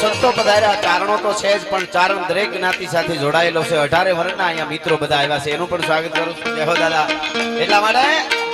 સંતો પધાર્યા. ચારણો તો છે જ, પણ ચારણ દરેક જ્ઞાતિ સાથે જોડાયેલો છે. અઢારે વર્ણના અહીંયા મિત્રો બધા આવ્યા છે. એનું પણ સ્વાગત કરું છું. દાદા. એટલા માટે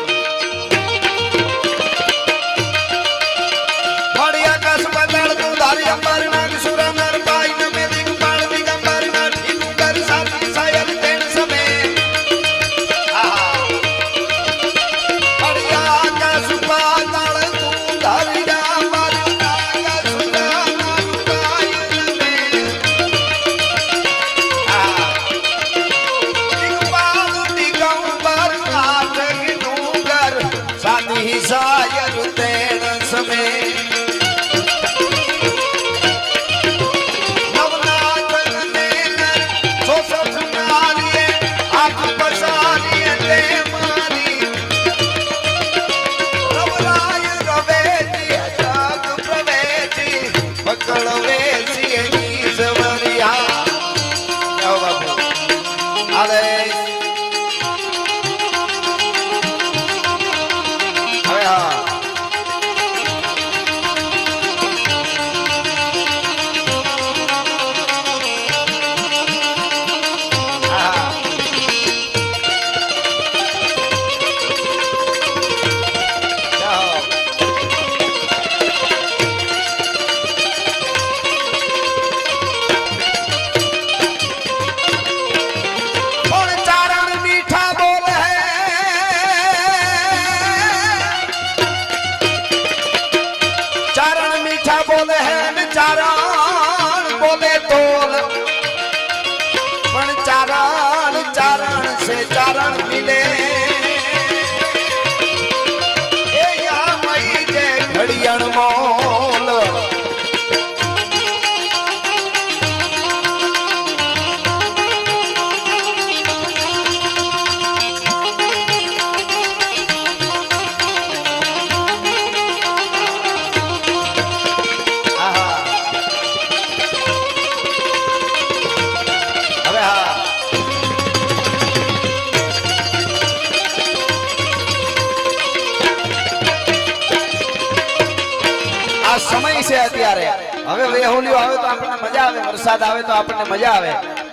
વેહુલિયો આવે તો આપણને મજા આવે, વરસાદ આવે તો આપણને મજા આવે.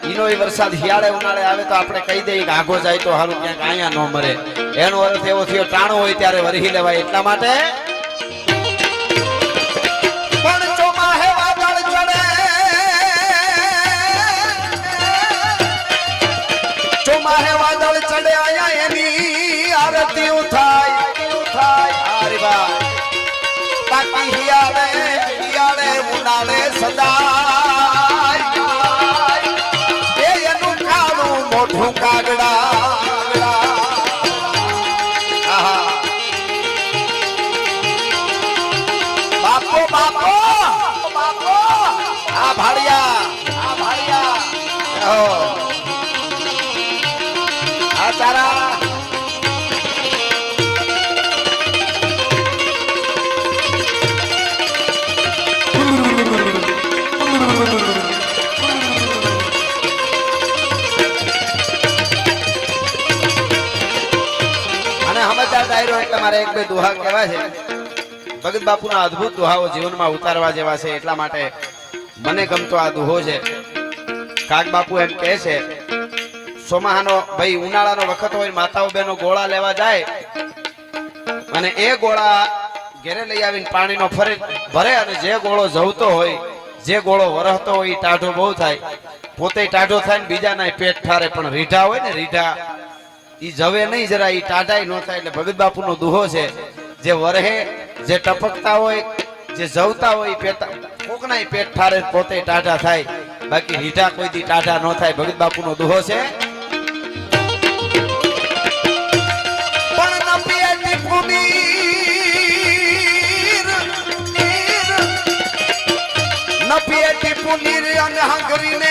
ઈનો વરસાદ શિયાળે ઉનાળે આવે તો આપણે કહી દઈએ કે આઘો જાય તો સારું ક્યાંક અહીંયા ન મરે. એનો અર્થ એવો થયો, ટાણો હોય ત્યારે વરહી લેવાય એટલા માટે મોઢું કાગડા. મારે એક બે દુહા કહેવા છે. ભગત બાપુના અદ્ભુત દુહાઓ જીવનમાં ઉતારવા જેવા છે, એટલા માટે મને ગમતો આ દુહો છે. કાક બાપુ એમ કહે છે, સોમાહાનો ભાઈ ઉનાળાનો વખત હોય માતાઓ બેનો ગોળા લેવા જાય અને એ ગોળા ઘેરે લઈ આવીને પાણીનો ફરે, ભરે અને જે ગોળો જવતો હોય, જે ગોળો વરહતો હોય એ ટાઢો બહુ થાય. પોતે ટાઢો થાય ને બીજાના પેટ ઠારે, પણ રીઢા હોય ને રીઢા ઈ જવે નહીં જરા ઈ ટાઢાઈ ન થાય એટલે ભગત બાપુનો દુહો છે. જે વરહે જે ટપકતા હોય જે જવતા હોય પેટા કોકના પેટ ઠારે પોતે ટાઢા થાય. બાકી રીઢા કોઈ દી ટાઢા ન થાય. ભગત બાપુનો દુહો છે. પણ ન પીએ ટીપું નીર, નીર. ન પીએ ટીપું નીર અને હંગરીને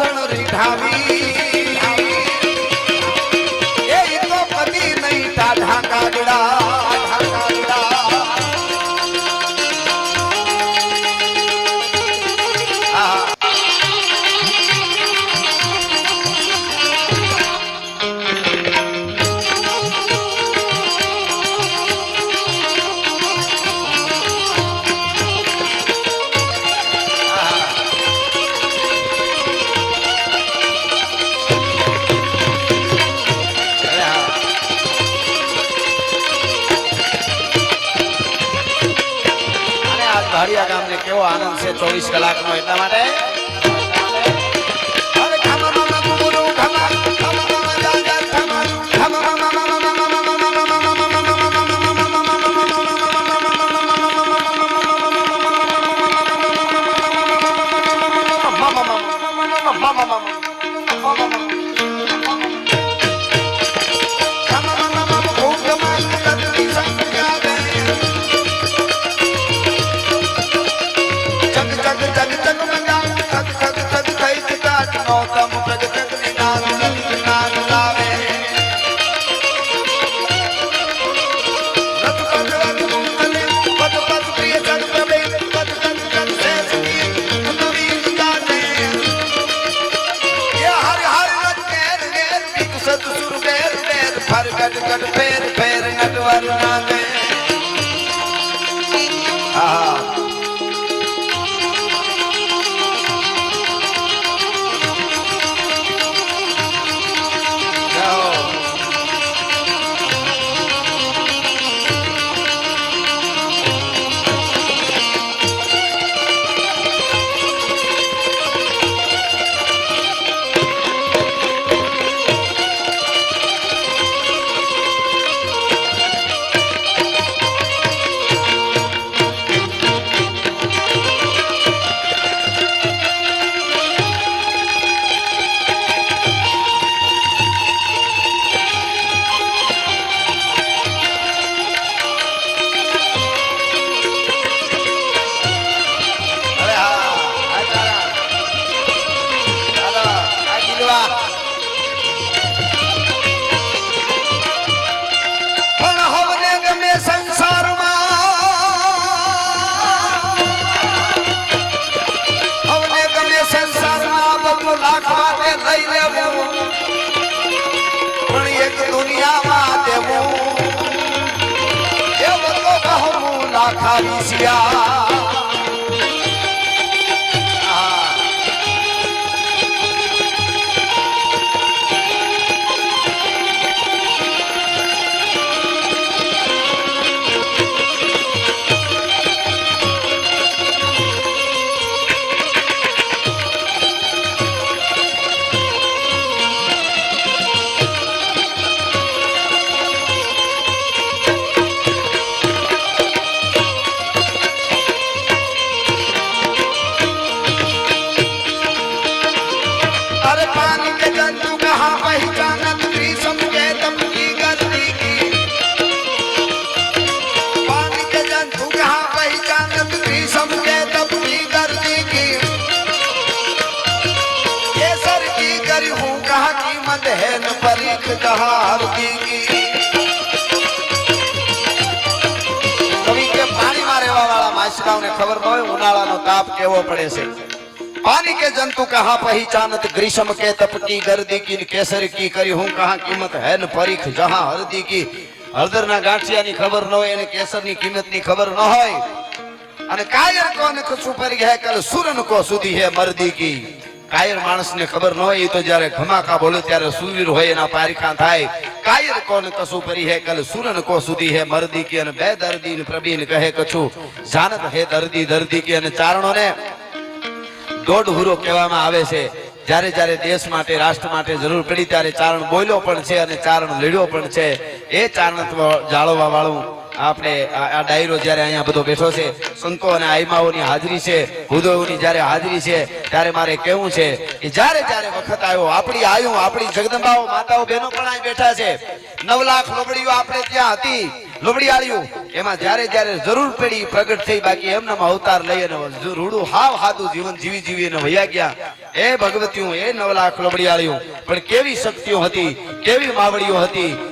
વાસણ વાસણ આનંદ છે ચોવીસ કલાકનો એટલા માટે મદેન પરીખ દહાર દીગી કવિ કે પાણીમાં રહેવા વાળા માછલાઓને ખબર ન હોય, ઉનાળાનો તાપ કેવો પડે છે? પાણી કે જંતુ કહા પહેચાનત? ગ્રીષ્મ કે તપકી, ગરદી કી કેસર કી કરી હું કહા કિંમત હે ન પરીખ? જહા હરદી કી? હળદરના ગાંઠિયાની ખબર ન હોય અને કેસરની કિંમતની ખબર ન હોય. અને કાયર કોને ખસુ પરી હે, કલ સુરન કો સુધી હે મરદી કી. કાયર માણસને ખબર ન હોય તો જ્યારે ઘમાકા બોલે ત્યારે સુવીર હોય એના પારીખા થાય. કાયર કોને કશું પરી હે? કલ સુરન કો સુધી હે મર્દી કી અને બે દર્દી ને પ્રબીન કહે કછું. જાનત હે દર્દી દર્દી કે અને ચારણોને દોઢ હુરો કહેવામાં આવે છે. જ્યારે જ્યારે દેશ માટે, રાષ્ટ્ર માટે જરૂર પડી ત્યારે ચારણ બોલ્યો પણ છે અને ચારણ લડ્યો પણ છે. એ ચારણ જાળવવા વાળું આપણે આ ડાયરો જ્યારે અહીંયા બધો બેઠો છે, સંતો અને આઈમાઓની હાજરી છે હુદોની જ્યારે હાજરી છે, ત્યારે મારે કહેવું છે કે જ્યારે જ્યારે વખત આવ્યો, આપણી આયુ, આપણી જગદંબાઓ, માતાઓ, બહેનો પણ અહીં બેઠા છે. નવ લાખ લોબડીઓ આપણે ત્યાં હતી, લોબડીયાળીઓ. એમાં જ્યારે જ્યારે જરૂર પડી, પ્રગટ થઈ, બાકી એમનામાં અવતાર લઈ અને રૂડું હાવ હાદું જીવન જીવી જીવી અને વયા ગયા. એ ભગવતીઓ એ નવ લાખ લોબડીયાળીઓ. પણ કેવી શક્તિઓ હતી, કેવી માવડીઓ હતી?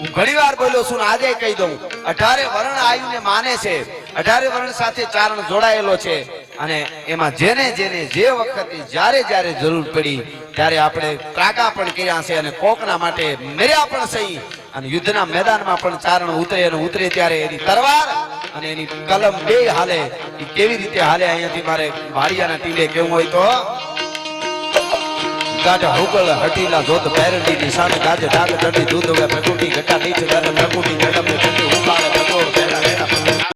હું બોલ્યો છું આજે કહી દઉં. અઢારે વર્ણ આયુને માને છે. અઢારે વર્ણ સાથે ચારણ જોડાયેલો છે. અને એમાં જેને જેને જે વખતે જ્યારે જ્યારે જરૂર પડી, ત્યારે આપણે ત્રાગા પણ કર્યા છે અને કોકના માટે મેર્યા પણ સહી અને યુદ્ધના મેદાનમાં પણ ચારણ ઉતરે અને ઉતરે ત્યારે એની તરવાર અને એની કલમ બે હાલે. એ કેવી રીતે હાલે? અહીંયાથી મારે વાડિયાના ટીલે કેવું હોય તો ગાઢ હુગળ હટીના ધોત પેરડીની સાન ગાજ ઢાક ચડી દૂધ વે પ્રકૃતિ ઘટા, નીચ દર પ્રકૃતિ ઝડપ ઠંડી ઉપાડે